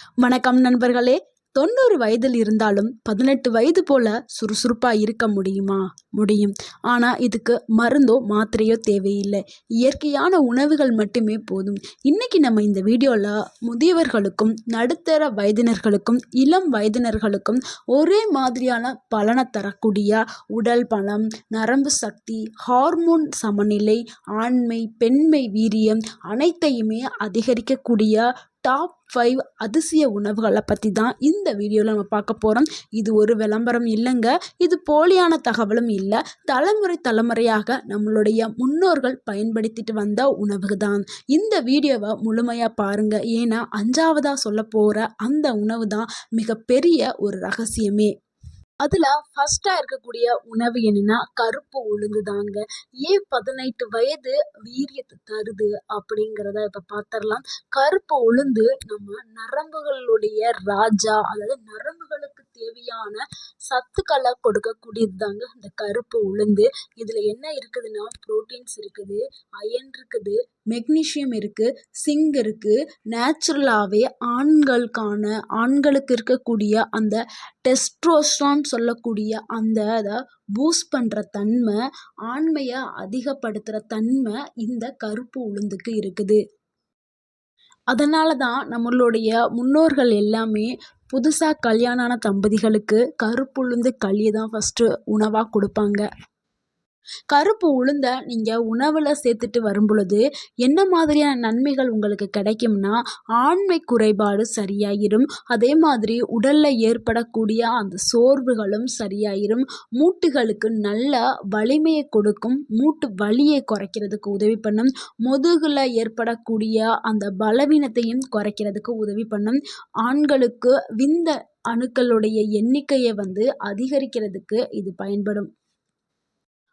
வணக்கம் நண்பர்களே. தொண்ணூறு வயதில் இருந்தாலும் பதினெட்டு வயது போல சுறுசுறுப்பாக இருக்க முடியுமா? முடியும். ஆனால் இதுக்கு மருந்தோ மாத்திரையோ தேவையில்லை. இயற்கையான உணவுகள் மட்டுமே போதும். இன்றைக்கி நம்ம இந்த வீடியோவில் முதியவர்களுக்கும் நடுத்தர வயதினர்களுக்கும் இளம் வயதினர்களுக்கும் ஒரே மாதிரியான பலனை தரக்கூடிய உடல் பலம் நரம்பு சக்தி ஹார்மோன் சமநிலை ஆண்மை பெண்மை வீரியம் அனைத்தையுமே அதிகரிக்கக்கூடிய டாப் ஃபைவ் அதிசய உணவுகளை பற்றி தான் இந்த வீடியோவில் நம்ம பார்க்க போகிறோம் இது ஒரு விளம்பரம் இல்லைங்க. இது போலியான தகவலும் இல்லை. தலைமுறை தலைமுறையாக நம்மளுடைய முன்னோர்கள் பயன்படுத்திட்டு வந்த உணவு தான் இந்த வீடியோவை முழுமையாக பாருங்கள் ஏன்னா அஞ்சாவதாக சொல்ல போகிற அந்த உணவு தான் மிகப்பெரிய ஒரு ரகசியமே. அதில் ஃபஸ்ட்டாக இருக்கக்கூடிய உணவு என்னென்னா கருப்பு உளுந்து தாங்க ஏன் பதினெட்டு வயது வீரியத்தை தருது அப்படிங்கிறத இப்போ பார்த்துடலாம் கருப்பு உளுந்து நம்ம நரம்புகளுடைய ராஜா அதாவது நரம்புகளுக்கு தேவையான சத்துக்களை கொடுக்கக்கூடியது தாங்க இந்த கருப்பு உளுந்து. இதில் என்ன இருக்குதுன்னா ப்ரோட்டீன்ஸ் இருக்குது அயன் இருக்குது மெக்னீஷியம் இருக்குது சிங்க் இருக்குது நேச்சுரலாகவே ஆண்களுக்கான ஆண்களுக்கு இருக்கக்கூடிய அந்த டெஸ்ட்ரோஸ்ட்ரான் சொல்லக்கூடிய அந்த அதை பூஸ்ட் பண்ணுற தன்மை ஆண்மையை அதிகப்படுத்துகிற தன்மை இந்த கருப்பு உளுந்துக்கு இருக்குது. அதனால தான் நம்மளுடைய முன்னோர்கள் எல்லாமே புதுசாக கல்யாணம் ஆன தம்பதிகளுக்கு கருப்புளுந்து களி தான் ஃபஸ்ட்டு உணவாக கொடுப்பாங்க. கருப்பு உளுந்தை நீங்கள் உணவில் சேர்த்துட்டு வரும் பொழுது என்ன மாதிரியான நன்மைகள் உங்களுக்கு கிடைக்கும்னா ஆண்மை குறைபாடு சரியாயிரும். அதே மாதிரி உடலில் ஏற்படக்கூடிய அந்த சோர்வுகளும் சரியாயிரும். மூட்டுகளுக்கு நல்ல வலிமையை கொடுக்கும். மூட்டு வலியை குறைக்கிறதுக்கு உதவி பண்ணும். முதுகில் ஏற்படக்கூடிய அந்த பலவீனத்தையும் குறைக்கிறதுக்கு உதவி பண்ணும். ஆண்களுக்கு விந்த அணுக்களுடைய எண்ணிக்கையை வந்து அதிகரிக்கிறதுக்கு இது பயன்படும்.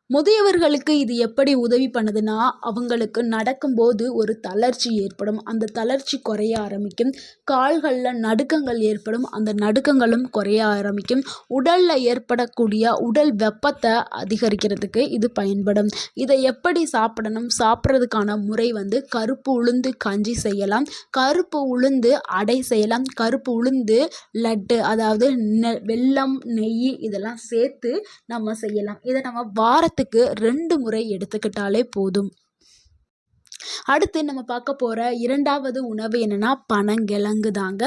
முதியவர்களுக்கு இது எப்படி உதவி பண்ணுதுன்னா அவங்களுக்கு நடக்கும்போது ஒரு தளர்ச்சி ஏற்படும். அந்த தளர்ச்சி குறைய ஆரம்பிக்கும். கால்களில் நடுக்கங்கள் ஏற்படும். அந்த நடுக்கங்களும் குறைய ஆரம்பிக்கும். உடலில் ஏற்படக்கூடிய உடல் வெப்பத்தை அதிகரிக்கிறதுக்கு இது பயன்படும். இதை எப்படி சாப்பிடணும்? சாப்பிட்றதுக்கான முறை வந்து கருப்பு உளுந்து கஞ்சி செய்யலாம். கருப்பு உளுந்து அடை செய்யலாம். கருப்பு உளுந்து லட்டு அதாவது நெ வெல்லம் நெய் இதெல்லாம் சேர்த்து நம்ம செய்யலாம். இதை நம்ம வார வாரத்துக்கு ரெண்டு முறை எடுத்துக்கிட்டாலே போதும். அடுத்து நம்ம பார்க்க போகிற இரண்டாவது உணவு என்னென்னா பனங்கிழங்கு தாங்க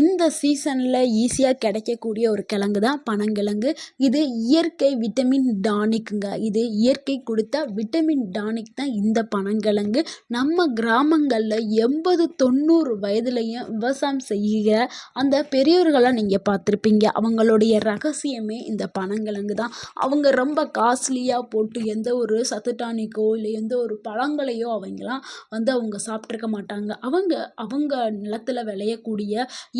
இந்த சீசனில் ஈஸியாக கிடைக்கக்கூடிய ஒரு கிழங்கு தான் பனங்கிழங்கு. இது இயற்கை விட்டமின் டானிக்குங்க இது இயற்கை கொடுத்த விட்டமின் டானிக் தான் இந்த பனங்கிழங்கு. நம்ம கிராமங்களில் எண்பது தொண்ணூறு வயதுலையும் விவசாயம் செய்கிற அந்த பெரியவர்களாக நீங்கள் பார்த்துருப்பீங்க. அவங்களுடைய ரகசியமே இந்த பனங்கிழங்கு தான் அவங்க ரொம்ப காஸ்ட்லியாக போட்டு எந்த ஒரு சத்து டானிக்கோ இல்லை எந்த ஒரு பழங்களையோ அவங்களாம் வந்து அவங்க சாப்பிட்ருக்க மாட்டாங்க. அவங்க அவங்க நிலத்தில் விளையக்கூடிய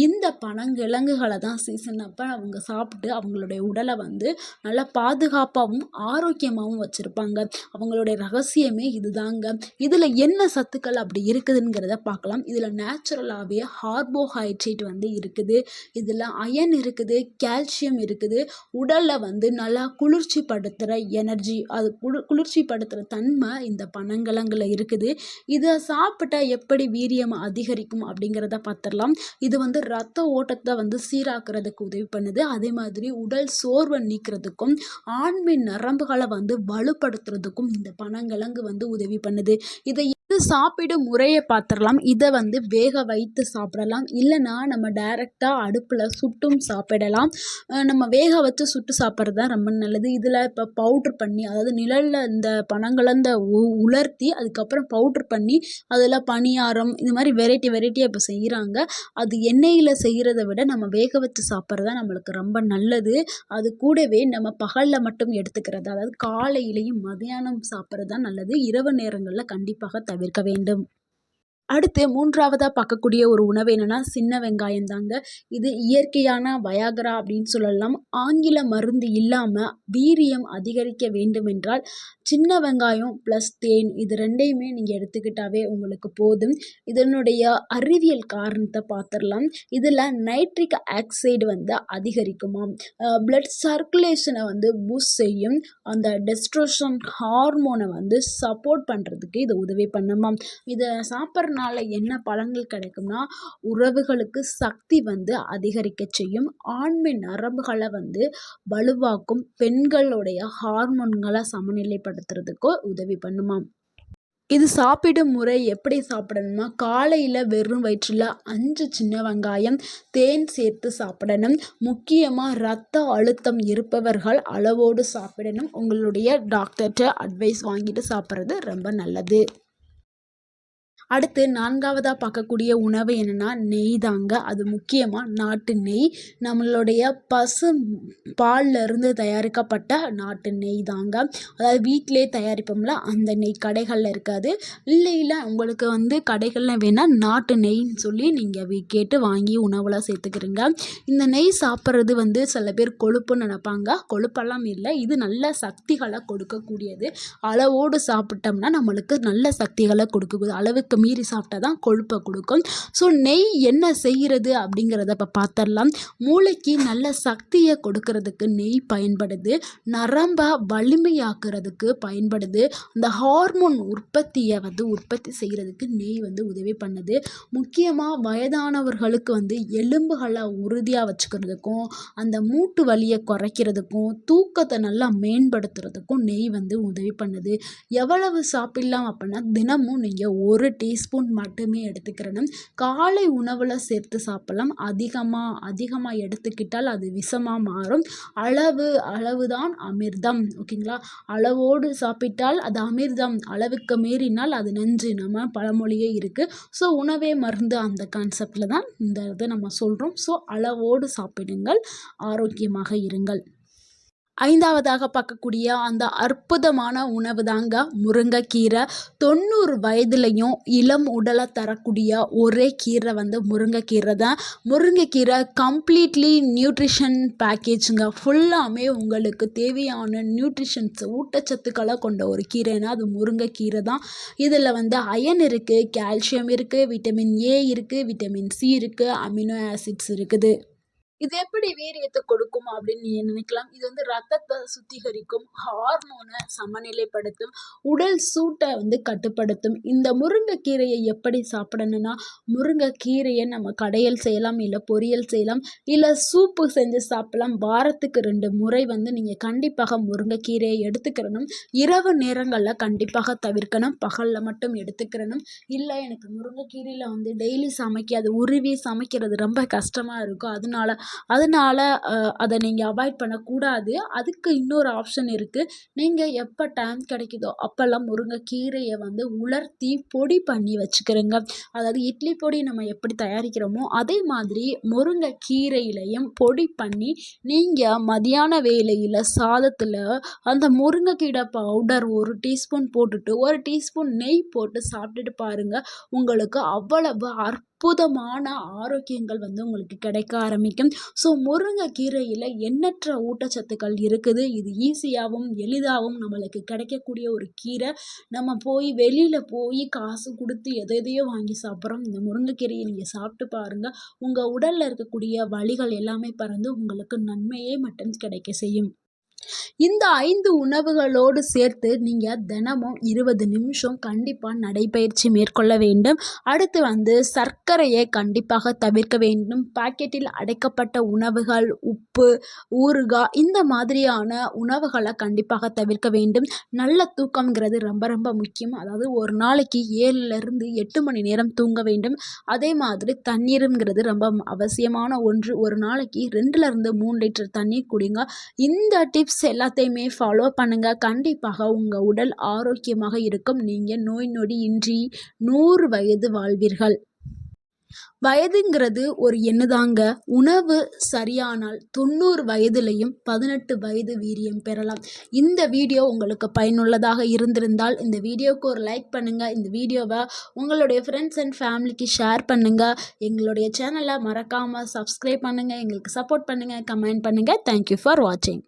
இந்த பனங்கிழங்குகளை தான் சீசன் அப்போ அவங்க சாப்பிட்டு அவங்களுடைய உடலை வந்து நல்லா பாதுகாப்பாகவும் ஆரோக்கியமாகவும் வச்சுருப்பாங்க. அவங்களுடைய ரகசியமே இதுதாங்க. இதில் என்ன சத்துக்கள் அப்படி இருக்குதுங்கிறத பார்க்கலாம். இதில் நேச்சுரலாகவே கார்போஹைட்ரேட் வந்து இருக்குது. இதில் அயன் இருக்குது கால்சியம் இருக்குது. உடலில் வந்து நல்லா குளிர்ச்சி படுத்துகிற எனர்ஜி அது குளு குளிர்ச்சி படுத்துகிற தன்மை இந்த பனங்கிழங்கில் இருக்குது. இதை சாப்பிட்டா எப்படி வீரியம் அதிகரிக்கும் அப்படிங்கிறத பார்த்துடலாம் இது வந்து ரத்த ஓட்டத்தை வந்து சீராக்கிறதுக்கு உதவி பண்ணுது. அதே மாதிரி உடல் சோர்வை நீக்கிறதுக்கும் ஆண்மை நரம்புகளை வந்து வலுப்படுத்துறதுக்கும் இந்த பனங்கிழங்கு வந்து உதவி பண்ணுது. இதை இது சாப்பிடும் முறையை பார்த்துடலாம். இதை வந்து வேக வைத்து சாப்பிடலாம். இல்லைனா நம்ம டைரெக்டாக அடுப்பில் சுட்டும் சாப்பிடலாம். நம்ம வேக வச்சு சுட்டு சாப்பிட்றது தான் ரொம்ப நல்லது. இதில் இப்போ பவுட்ரு பண்ணி அதாவது நிழலில் இந்த பனங்கலந்த உ உலர்த்தி அதுக்கப்புறம் பவுட்ரு பண்ணி அதில் பணியாரம் இது மாதிரி வெரைட்டி வெரைட்டியாக இப்போ செய்கிறாங்க. அது எண்ணெயில் செய்கிறத விட நம்ம வேக வச்சு சாப்பிட்றது தான் நம்மளுக்கு ரொம்ப நல்லது. அது கூடவே நம்ம பகலில் மட்டும் எடுத்துக்கிறது அதாவது காலையிலையும் மதியானம் சாப்பிட்றது தான் நல்லது. இரவு நேரங்களில் கண்டிப்பாக தவிர தவிர்க்க வேண்டும். அடுத்து மூன்றாவதாக பார்க்கக்கூடிய ஒரு உணவு என்னென்னா சின்ன வெங்காயம் தாங்க இது இயற்கையான வயாகரா அப்படின்னு சொல்லலாம். ஆங்கில மருந்து இல்லாமல் வீரியம் அதிகரிக்க வேண்டுமென்றால் சின்ன வெங்காயம் ப்ளஸ் தேன் இது ரெண்டையுமே நீங்கள் எடுத்துக்கிட்டாவே உங்களுக்கு போதும். இதனுடைய அறிவியல் காரணத்தை பார்த்துடலாம். இதில் நைட்ரிக் ஆக்சைடு வந்து அதிகரிக்குமாம். பிளட் சர்க்குலேஷனை வந்து பூஸ்ட் செய்யும். அந்த டெஸ்ட்ரோஷன் ஹார்மோனை வந்து சப்போர்ட் பண்ணுறதுக்கு இது உதவி பண்ணுமாம். இதை சாப்பிட்ற நாளில் என்ன பலன்கள் கிடைக்கும்னா உறவுகளுக்கு சக்தி வந்து அதிகரிக்க செய்யும். ஆண்மை நரம்புகளை வந்து வலுவாக்கும் பெண்களுடைய ஹார்மோன்களை சமநிலைப்படுத்துறதுக்கு உதவி பண்ணுமாம் இது சாப்பிடும் முறை எப்படி சாப்பிடணும்னா காலையில் வெறும் வயிற்றில் அஞ்சு சின்ன வெங்காயம் தேன் சேர்த்து சாப்பிடணும். முக்கியமாக ரத்த அழுத்தம் இருப்பவர்கள் அளவோடு சாப்பிடணும். உங்களுடைய டாக்டர்கிட்ட அட்வைஸ் வாங்கிட்டு சாப்பிட்றது ரொம்ப நல்லது. அடுத்து நான்காவதாக பார்க்கக்கூடிய உணவு என்னென்னா நெய் தாங்க அது முக்கியமாக நாட்டு நெய். நம்மளுடைய பசு பால்லேருந்து தயாரிக்கப்பட்ட நாட்டு நெய் தாங்க அதாவது வீட்டிலே தயாரிப்போம்ல அந்த நெய் கடைகளில் இருக்காது. இல்லை இல்லை உங்களுக்கு வந்து கடைகளில் வேணால் நாட்டு நெய்ன்னு சொல்லி நீங்கள் கேட்டு வாங்கி உணவில் சேர்த்துக்கிறீங்க. இந்த நெய் சாப்பிட்றது வந்து சில பேர் கொழுப்புன்னு நினப்பாங்க. கொழுப்பெல்லாம் இல்லை. இது நல்ல சக்திகளை கொடுக்கக்கூடியது. அளவோடு சாப்பிட்டோம்னா நம்மளுக்கு நல்ல சக்திகளை கொடுக்குது. அளவுக்கு மீறி சாப்பிட்டா தான் கொழுப்பை கொடுக்கும். ஸோ நெய் என்ன செய்கிறது அப்படிங்கிறத இப்போ பார்த்துடலாம் மூளைக்கு நல்ல சக்தியை கொடுக்கறதுக்கு நெய் பயன்படுது. நரம்பை வலிமையாக்குறதுக்கு பயன்படுது. அந்த ஹார்மோன் உற்பத்தியை வந்து உற்பத்தி செய்கிறதுக்கு நெய் வந்து உதவி பண்ணுது. முக்கியமாக வயதானவர்களுக்கு வந்து எலும்புகளை உறுதியாக வச்சுக்கிறதுக்கும் அந்த மூட்டு வலியை குறைக்கிறதுக்கும் தூக்கத்தை நல்லா மேம்படுத்துறதுக்கும் நெய் வந்து உதவி பண்ணுது. எவ்வளவு சாப்பிடலாம் அப்படின்னா தினமும் நீங்கள் ஒரு டீஸ்பூன் மட்டுமே எடுத்துக்கிறணும். காலை உணவில் சேர்த்து சாப்பிடலாம். அதிகமாக அதிகமாக எடுத்துக்கிட்டால் அது விஷமாக மாறும். அளவு அளவு தான் அமிர்தம். ஓகேங்களா? அளவோடு சாப்பிட்டால் அது அமிர்தம். அளவுக்கு மீறினால் அது நெஞ்சு. நம்ம பழமொழியே இருக்குது ஸோ உணவே மருந்து அந்த கான்செப்டில் தான் இந்த இதை நம்ம சொல்கிறோம் ஸோ அளவோடு சாப்பிடுங்கள். ஆரோக்கியமாக இருங்கள். ஐந்தாவதாக பார்க்கக்கூடிய அந்த அற்புதமான உணவு தாங்க முருங்கைக்கீரை. தொண்ணூறு வயதுலையும் இளம் உடலை தரக்கூடிய ஒரே கீரை வந்து முருங்கைக்கீரை தான். முருங்கைக்கீரை கம்ப்ளீட்லி நியூட்ரிஷன் பேக்கேஜுங்க ஃபுல்லாமே உங்களுக்கு தேவையான நியூட்ரிஷன்ஸ் ஊட்டச்சத்துக்களை கொண்ட ஒரு கீரைனா அது முருங்கைக்கீரை தான். இதில் வந்து அயன் இருக்குது கால்சியம் இருக்குது விட்டமின் ஏ இருக்குது விட்டமின் சி இருக்குது அமினோ ஆசிட்ஸ் இருக்குது. இது எப்படி வீரியத்தை கொடுக்கும் அப்படின்னு நினைக்கலாம். இது வந்து ரத்தத்தை சுத்திகரிக்கும் ஹார்மோனை சமநிலைப்படுத்தும் உடல் சூட்டை வந்து கட்டுப்படுத்தும். இந்த முருங்கைக்கீரையை எப்படி சாப்பிடணும்னா முருங்கைக்கீரையை நம்ம கடையில் செய்யலாம் இல்லை பொரியல் செய்யலாம் இல்லை சூப்பு செஞ்சு சாப்பிடலாம். வாரத்துக்கு ரெண்டு முறை வந்து நீங்கள் கண்டிப்பாக முருங்கைக்கீரையை எடுத்துக்கிறணும். இரவு நேரங்களில் கண்டிப்பாக தவிர்க்கணும். பகலில் மட்டும் எடுத்துக்கிறணும். இல்லை எனக்கு முருங்கைக்கீரையில் வந்து டெய்லி சமைக்க அது உருவி சமைக்கிறது ரொம்ப கஷ்டமாக இருக்கும். அதனால அதனால் அதை நீங்கள் அவாய்ட் பண்ணக்கூடாது. அதுக்கு இன்னொரு ஆப்ஷன் இருக்குது நீங்கள் எப்போ டைம் கிடைக்குதோ அப்போல்லாம் முருங்கைக்கீரையை வந்து உலர்த்தி பொடி பண்ணி வச்சுக்கிறோங்க. அதாவது இட்லி பொடி நம்ம எப்படி தயாரிக்கிறோமோ அதே மாதிரி முருங்கைக்கீரையிலையும் பொடி பண்ணி நீங்கள் மதியான வேலையில் சாதத்தில் அந்த முருங்கைக்கீரை பவுடர் ஒரு டீஸ்பூன் போட்டுட்டு ஒரு டீஸ்பூன் நெய் போட்டு சாப்பிட்டுட்டு பாருங்கள் உங்களுக்கு அவ்வளவு அற்ப அற்புதமான ஆரோக்கியங்கள் வந்து உங்களுக்கு கிடைக்க ஆரம்பிக்கும். ஸோ முருங்கைக்கீரையில் எண்ணற்ற ஊட்டச்சத்துக்கள் இருக்குது. இது ஈஸியாகவும் எளிதாகவும் நம்மளுக்கு கிடைக்கக்கூடிய ஒரு கீரை. நம்ம போய் வெளியில் போய் காசு கொடுத்து எதை எதையோ வாங்கி சாப்பிட்றோம். இந்த முருங்கைக்கீரையை நீங்கள் சாப்பிட்டு பாருங்கள் உங்கள் உடலில் இருக்கக்கூடிய வலிகள் எல்லாமே பறந்து உங்களுக்கு நன்மையே மட்டும் கிடைக்க செய்யும். இந்த ஐந்து உணவுகளோடு சேர்த்து நீங்கள் தினமும் இருபது நிமிஷம் கண்டிப்பாக நடைபயிற்சி மேற்கொள்ள வேண்டும். அடுத்து வந்து சர்க்கரையை கண்டிப்பாக தவிர்க்க வேண்டும். பாக்கெட்டில் அடைக்கப்பட்ட உணவுகள் உப்பு ஊறுகாய் இந்த மாதிரியான உணவுகளை கண்டிப்பாக தவிர்க்க வேண்டும். நல்ல தூக்கம்ங்கிறது ரொம்ப ரொம்ப முக்கியம். அதாவது ஒரு நாளைக்கு ஏழுலேருந்து எட்டு மணி நேரம் தூங்க வேண்டும். அதே மாதிரி தண்ணீருங்கிறது ரொம்ப அவசியமான ஒன்று. ஒரு நாளைக்கு ரெண்டுலேருந்து மூணு லிட்டர் தண்ணீர் குடிங்க. இந்த டிப்ஸ் டிப்ஸ் எல்லாத்தையுமே ஃபாலோ பண்ணுங்கள் கண்டிப்பாக உங்கள் உடல் ஆரோக்கியமாக இருக்கும். நீங்கள் நோய் நொடி இன்றி நூறு வயது வாழ்வீர்கள். வயதுங்கிறது ஒரு எண்ணுதாங்க. உணவு சரியானால் தொண்ணூறு வயதுலையும் பதினெட்டு வயது வீரியம் பெறலாம். இந்த வீடியோ உங்களுக்கு பயனுள்ளதாக இருந்திருந்தால் இந்த வீடியோவுக்கு ஒரு லைக் பண்ணுங்கள் இந்த வீடியோவை உங்களுடைய ஃப்ரெண்ட்ஸ் அண்ட் ஃபேமிலிக்கு ஷேர் பண்ணுங்கள் எங்களுடைய சேனலை மறக்காமல் சப்ஸ்கிரைப் பண்ணுங்கள் எங்களுக்கு சப்போர்ட் பண்ணுங்கள் கமெண்ட் பண்ணுங்கள் தேங்க்யூ ஃபார் வாட்சிங்